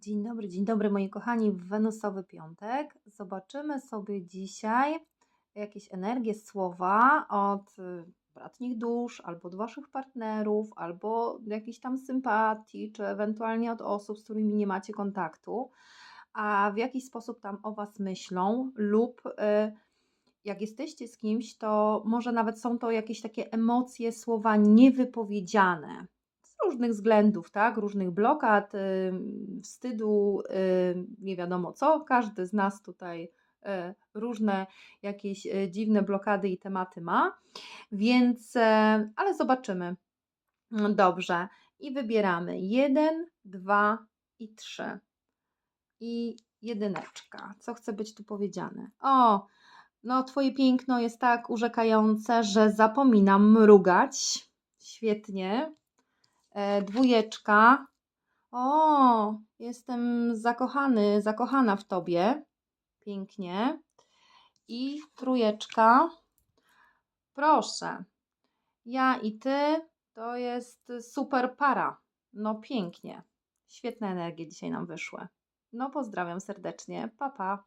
Dzień dobry, dzień dobry moi kochani, w Wenusowy Piątek. Zobaczymy sobie dzisiaj jakieś energie, słowa od y, bratnich dusz, albo od Waszych partnerów, albo jakiejś tam sympatii, czy ewentualnie od osób, z którymi nie macie kontaktu, a w jaki sposób tam o Was myślą, lub y, jak jesteście z kimś, to może nawet są to jakieś takie emocje, słowa niewypowiedziane różnych względów, tak? Różnych blokad, ym, wstydu, ym, nie wiadomo co. Każdy z nas tutaj y, różne jakieś y, dziwne blokady i tematy ma, więc, e, ale zobaczymy. Dobrze. I wybieramy jeden, dwa i trzy. I jedyneczka. Co chce być tu powiedziane? O, no twoje piękno jest tak urzekające, że zapominam mrugać. Świetnie. E, dwójeczka. O, jestem zakochany, zakochana w tobie. Pięknie. I trójeczka. Proszę. Ja i ty to jest super para. No pięknie. Świetne energie dzisiaj nam wyszły. No pozdrawiam serdecznie. Pa pa.